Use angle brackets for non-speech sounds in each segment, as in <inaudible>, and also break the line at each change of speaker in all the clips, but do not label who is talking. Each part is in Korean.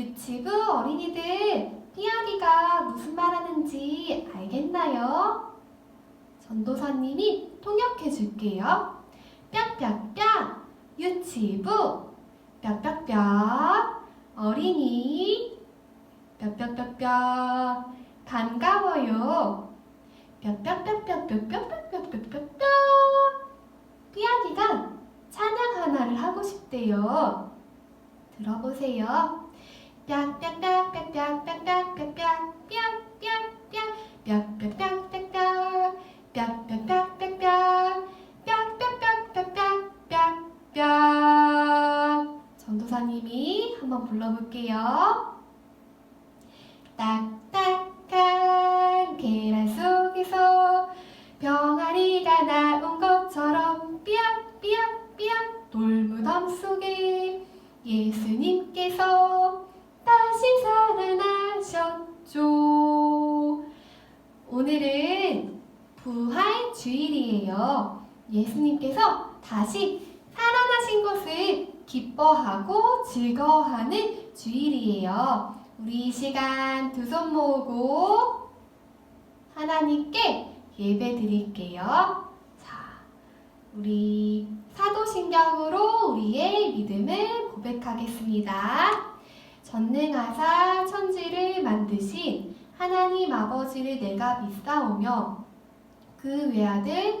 유치부 어린이들 삐약이가 무슨 말 하는지 알겠나요? 전도사님이 통역해 줄게요. 뿅뿅뿅 유치부 뿅뿅뿅 어린이 뿅뿅뿅뿅 반가워요. 뿅뿅뿅뿅뿅뿅뿅뿅뿅뿅 삐약이가 찬양 하나를 하고 싶대요. 들어보세요. 전도사님이 한번 불러볼게요. 다시 살아나신 것을 기뻐하고 즐거워하는 주일이에요. 우리 이 시간 두 손 모으고 하나님께 예배 드릴게요. 자, 우리 사도신경으로 우리의 믿음을 고백하겠습니다. 전능하사 천지를 만드신 하나님 아버지를 내가 믿사오며 그 외아들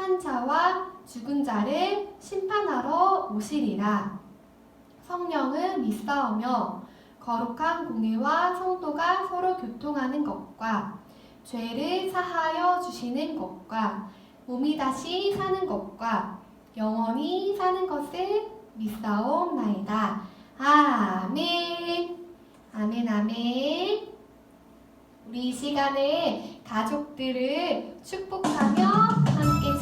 산자와 죽은 자를 심판하러 오시리라. 성령은 믿사오며 거룩한 공예와 성도가 서로 교통하는 것과 죄를 사하여 주시는 것과 몸이 다시 사는 것과 영원히 사는 것을 믿사옵나이다. 아멘. 아멘, 아멘. 우리 이 시간에 가족들을 축복하며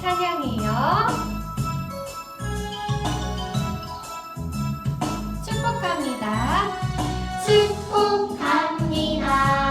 찬양해요. 축복합니다. 축복합니다.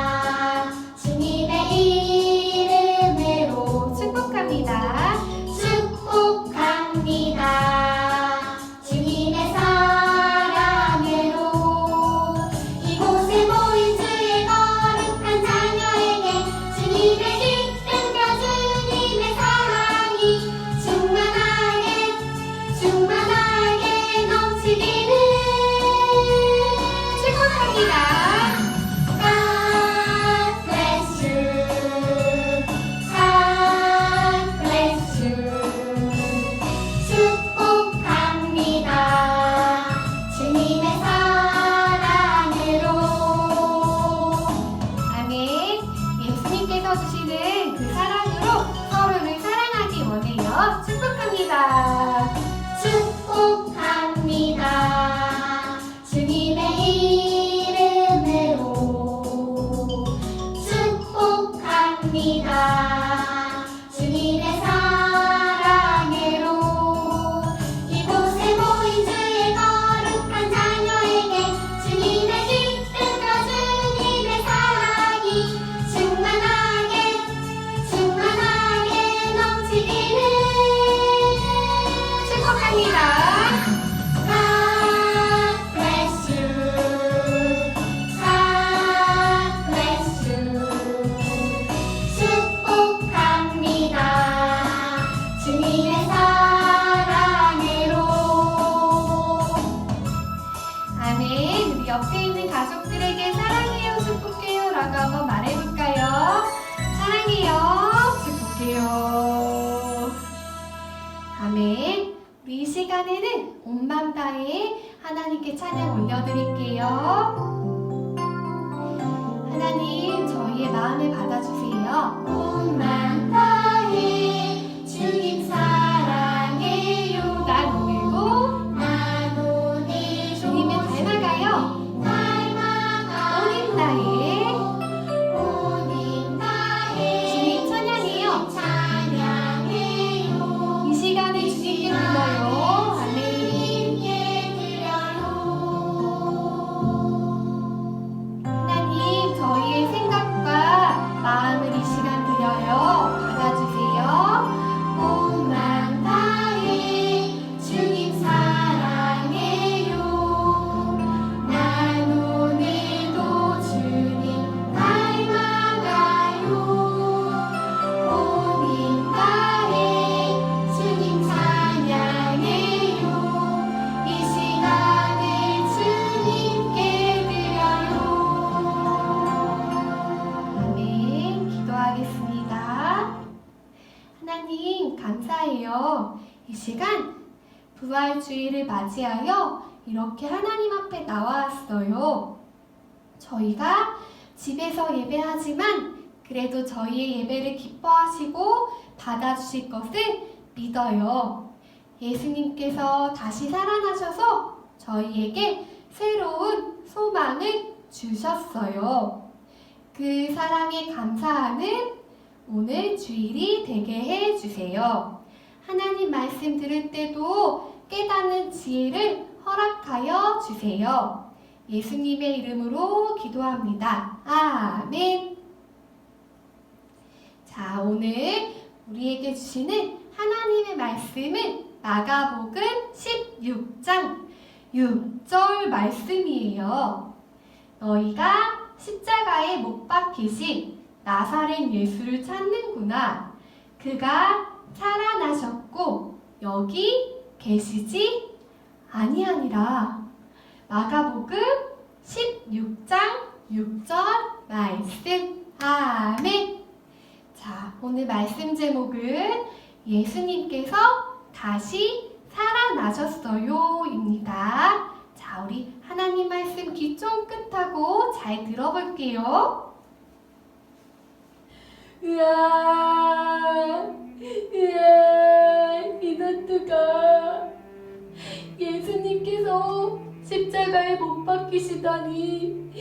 시간에는 온맘 다해 하나님께 찬양 올려드릴게요. 하나님, 저희의 마음을 받아주세요. 온맘 하는데요. 이
시간
부활주의를 맞이하여 이렇게 하나님 앞에 나왔어요. 저희가 집에서 예배하지만 그래도 저희의 예배를 기뻐하시고 받아주실 것을 믿어요. 예수님께서 다시 살아나셔서 저희에게 새로운 소망을 주셨어요. 그 사랑에 감사하는 오늘 주일이 되게 해주세요. 하나님 말씀 들을 때도 깨닫는 지혜를 허락하여 주세요. 예수님의 이름으로 기도합니다. 아멘. 자, 오늘 우리에게 주시는 하나님의 말씀은 마가복음 16장 6절 말씀이에요. 너희가 십자가에 못 박히신 나사렛 예수를 찾는구나. 그가 살아나셨고 여기 계시지 아니 아니라 마가복음 16장 6절 말씀. 아멘. 자, 오늘 말씀 제목은 예수님께서 다시 살아나셨어요입니다. 자, 우리 하나님 말씀 귀 쫑긋하고 잘 들어볼게요.
으아, 으아, 이단트가 예수님께서 십자가에 못 박히시다니.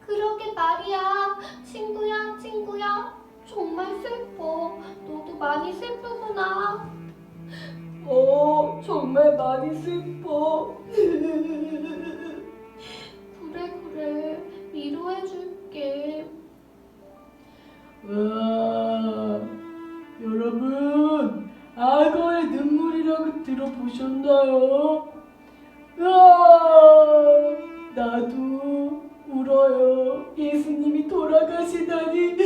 그러게 말이야, 친구야, 친구야. 정말 슬퍼. 너도 많이 슬프구나.
어, 정말 많이 슬퍼.
그래, 그래 위로해줄게.
와 여러분 악어의 눈물이라고 들어보셨나요? 와 나도 울어요. 예수님이 돌아가시다니.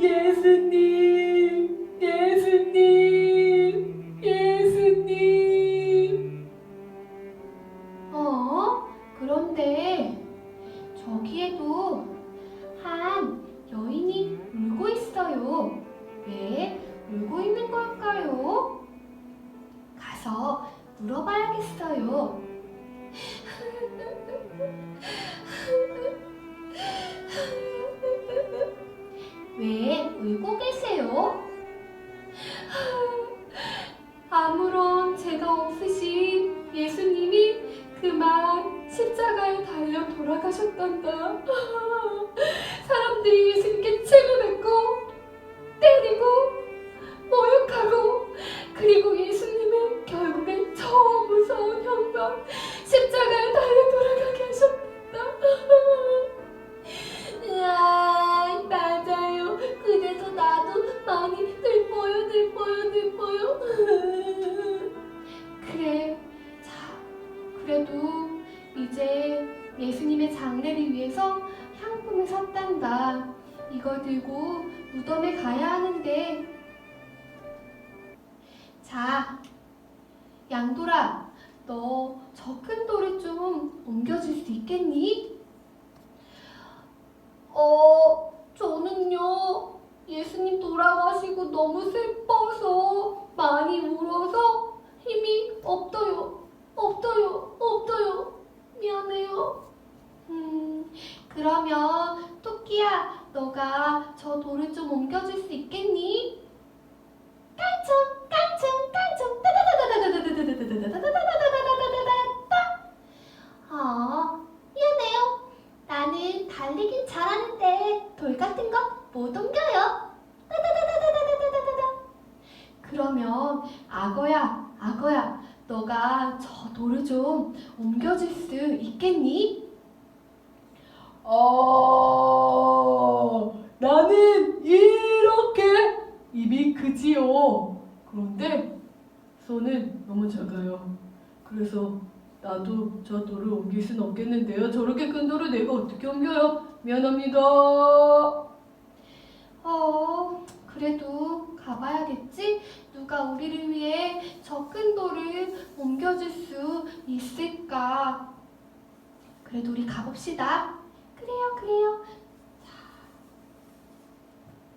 예수님 예수님.
그런데 저기에도 한 여인이 울고 있어요. 왜 울고 있는 걸까요? 가서 물어봐야겠어요. <laughs> 왜 울고 계세요? 돼. 자, 양돌아, 너 저 큰 돌을 좀 옮겨줄 수 있겠니? 어, 저는요, 예수님 돌아가시고 너무 슬퍼서 많이 울어서 힘이 없어요, 없어요, 없어요. 미안해요. 음, 그러면 토끼야, 너가 저 돌을 좀 옮겨줄 수 있겠니? 깡총 깡총 깡총 따다다다다다다다다다다다다다다다다다다 어 미안해요 나는 달리긴 잘하는데 돌 같은 거 못 옮겨요 따다다다다다다다다다 그러면 악어야 악어야 너가 저 돌을 좀 옮겨줄 수 있겠니?
어 너무 작아요. 그래서 나도 저 돌을 옮길 순 없겠는데요. 저렇게 큰 돌을 내가 어떻게 옮겨요? 미안합니다.
어, 그래도 가봐야겠지? 누가 우리를 위해 저 큰 돌을 옮겨줄 수 있을까? 그래도 우리 가봅시다. 그래요, 그래요. 자.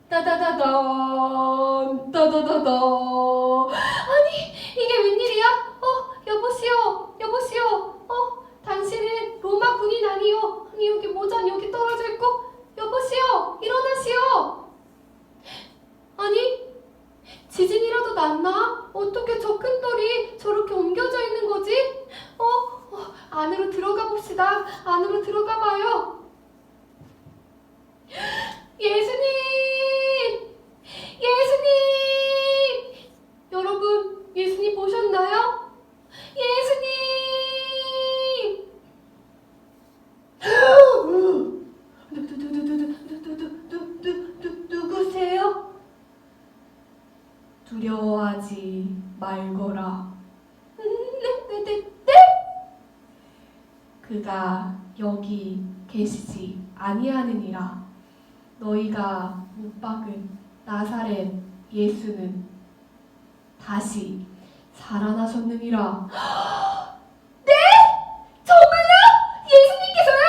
따다다단 따다다다
이게 웬일이야? 어, 여보시오, 여보시오. 어, 당신은 로마 군인 아니요. 아니 모자는 여기 떨어져 있고. 여보시오, 일어나시오. 아니, 지진이라도 났나? 어떻게 저 큰 돌이 저렇게 옮겨져 있는 거지? 어, 어, 안으로 들어가 봅시다. 안으로 들어가 봐요. 예수님! 여러분, 예수님 보셨나요? 예수님! 누구세요?
두려워하지 말거라
네, 네, 네, 네?
그가 여기 계시지 아니하느니라. 너희가 못 박은 나사렛 예수는 다시 살아나셨느니라. <gasps>
정말요? 예수님께서요?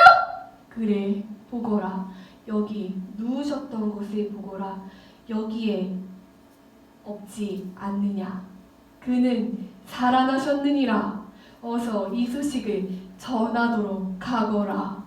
그래 보거라. 여기 누우셨던 곳을 보거라. 여기에 없지 않느냐. 그는 살아나셨느니라. 어서 이 소식을 전하도록 가거라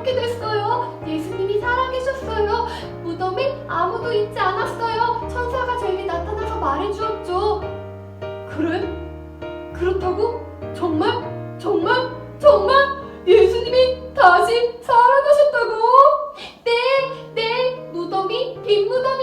이렇게
됐어요. 예수님이 살아계셨어요. 무덤에 아무도 있지 않았어요. 천사가 저에게 나타나서 말해주었죠.
그래? 그렇다고? 정말? 정말? 정말? 예수님이 다시 살아나셨다고?
네, 네, 무덤이 빈 무덤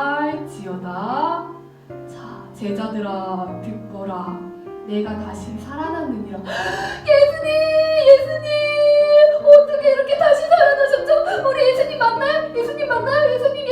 할지어다 자 제자들아 듣거라 내가 다시 살아났느니라 <gasps>
예수님! 예수님! 어떻게 이렇게 다시 살아나셨죠? 우리 예수님 맞나요? 예수님 예수님, 예수님,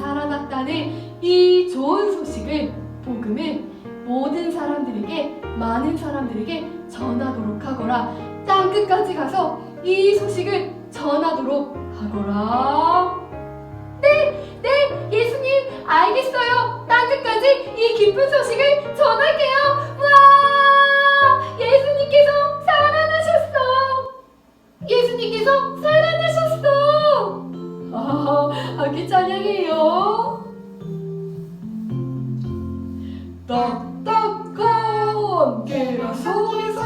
살아났다는 이 좋은 소식을 복음을 모든 사람들에게 많은 사람들에게 전하도록 하거라. 땅 끝까지 가서 이 소식을 전하도록 하거라.
네, 예수님 알겠어요. 땅 끝까지 이 기쁜 소식을 전할게요. 와! 예수님께서 살아나셨어. 예수님께서 살아나셨어.
아, 함께 찬양해요. 딱딱한 계란 속에서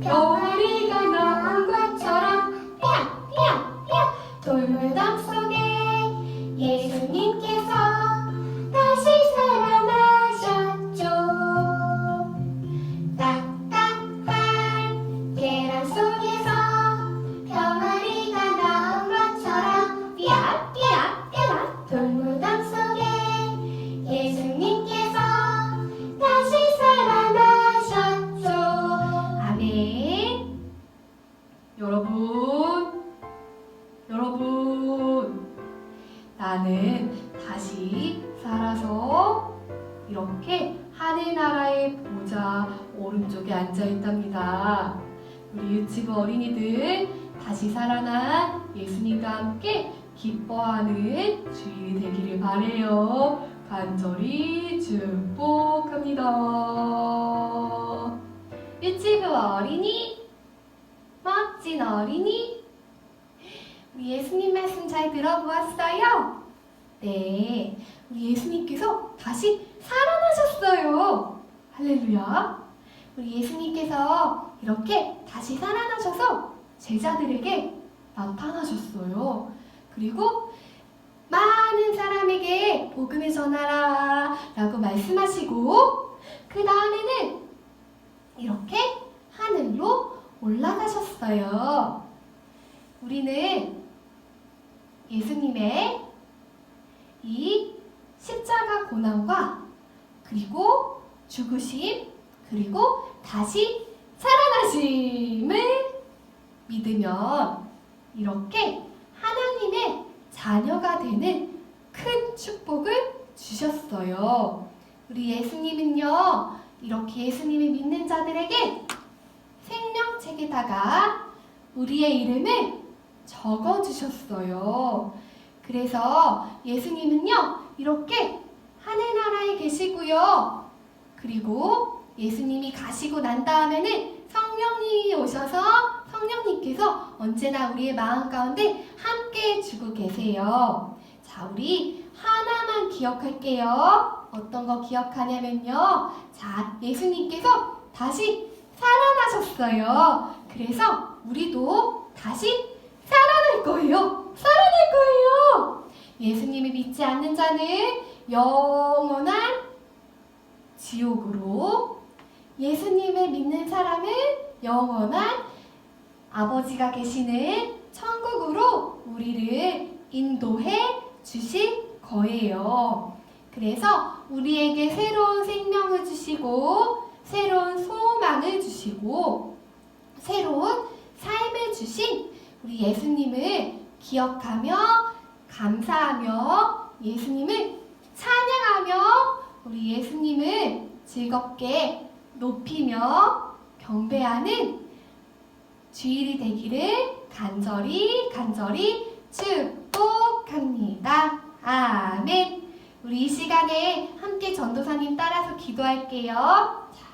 병아리가 나온 것처럼
속에 예 살아난 예수님과 함께 기뻐하는 주일이 되기를 바래요. 간절히 축복합니다. 유치부 어린이, 멋진 어린이, 우리 예수님 말씀 잘 들어보았어요? 네, 우리 예수님께서 다시 살아나셨어요. 할렐루야. 우리 예수님께서 이렇게 다시 살아나셔서 제자들에게 나타나셨어요. 그리고 많은 사람에게 복음을 전하라 라고 말씀하시고 그 다음에는 이렇게 하늘로 올라가셨어요. 우리는 예수님의 이 십자가 고난과 그리고 죽으심 그리고 다시 살아나심을 믿으면 이렇게 하나님의 자녀가 되는 큰 축복을 주셨어요. 우리 예수님은요, 이렇게 예수님을 믿는 자들에게 생명책에다가 우리의 이름을 적어 주셨어요. 그래서 예수님은요, 이렇게 하늘 나라에 계시고요. 그리고 예수님이 가시고 난 다음에는 성령님이 오셔서 성령님께서 언제나 우리의 마음 가운데 함께 해주고 계세요. 자, 우리 하나만 기억할게요. 어떤 거 기억하냐면요. 자, 예수님께서 다시 살아나셨어요. 그래서 우리도 다시 살아날 거예요. 살아날 거예요. 예수님을 믿지 않는 자는 영원한 지옥으로 예수님을 믿는 사람은 영원한 아버지가 계시는 천국으로 우리를 인도해 주실 거예요. 그래서 우리에게 새로운 생명을 주시고 새로운 소망을 주시고 새로운 삶을 주신 우리 예수님을 기억하며 감사하며 예수님을 찬양하며 우리 예수님을 즐겁게 높이며 경배하는 주일이 되기를 간절히 간절히 축복합니다. 아멘. 우리 이 시간에 함께 전도사님 따라서 기도할게요. 자,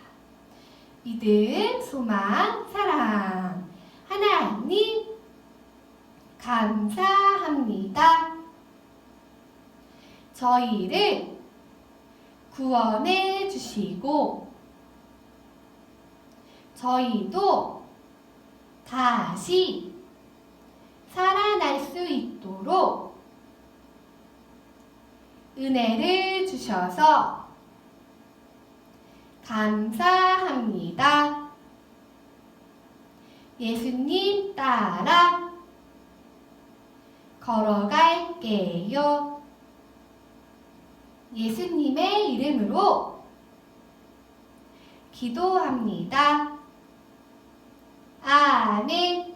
믿음, 소망, 사랑. 하나님, 감사합니다. 저희를 구원해 주시고, 저희도 다시 살아날 수 있도록 은혜를 주셔서 감사합니다. 예수님 따라 걸어갈게요. 예수님의 이름으로 기도합니다. 아멘.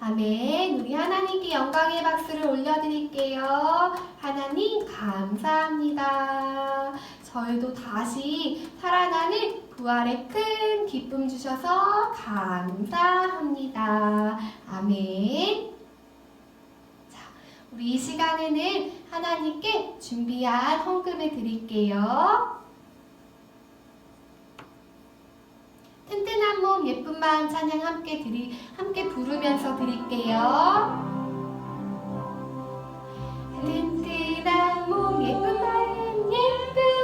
아멘. 우리 하나님께 영광의 박수를 올려드릴게요. 하나님, 감사합니다. 저희도 다시 살아나는 부활의 큰 기쁨 주셔서 감사합니다. 아멘. 자, 우리 이 시간에는 하나님께 준비한 헌금을 드릴게요. 튼튼한 몸 예쁜 마음 찬양 함께 드리 함께 부르면서 드릴게요. 튼튼한 몸 예쁜 마음 예쁜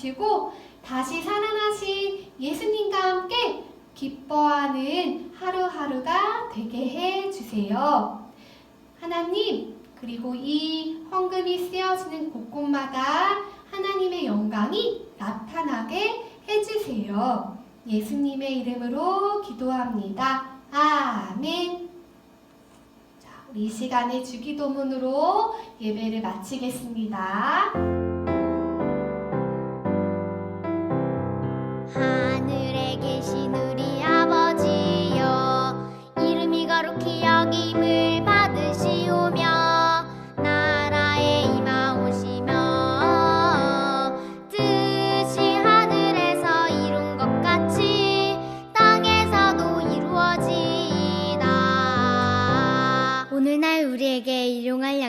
주시고 다시 살아나신 예수님과 함께 기뻐하는 하루하루가 되게 해 주세요. 하나님, 그리고 이 헌금이 쓰여지는 곳곳마다 하나님의 영광이 나타나게 해주세요. 예수님의 이름으로 기도합니다. 아멘. 자, 우리 이 시간에 주기도문으로 예배를 마치겠습니다.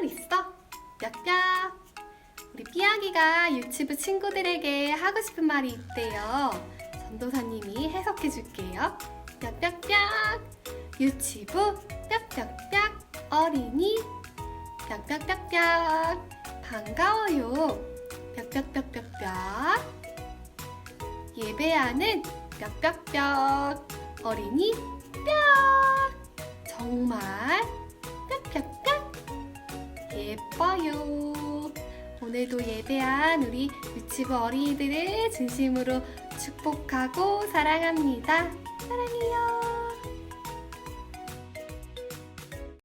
할말 있어? 빽빽. 우리 삐아기가 유치부 친구들에게 하고 싶은 말이 있대요. 전도사님이 해석해 줄게요. 빽빽빽. 유치부 빽빽빽. 어린이 빽빽빽빽. 반가워요. 빽빽빽빽빽. 예배하는 빽빽빽. 어린이 뿅! 정말 예뻐요. 오늘도 예배한 우리 유치부 어린이들을 진심으로 축복하고 사랑합니다. 사랑해요.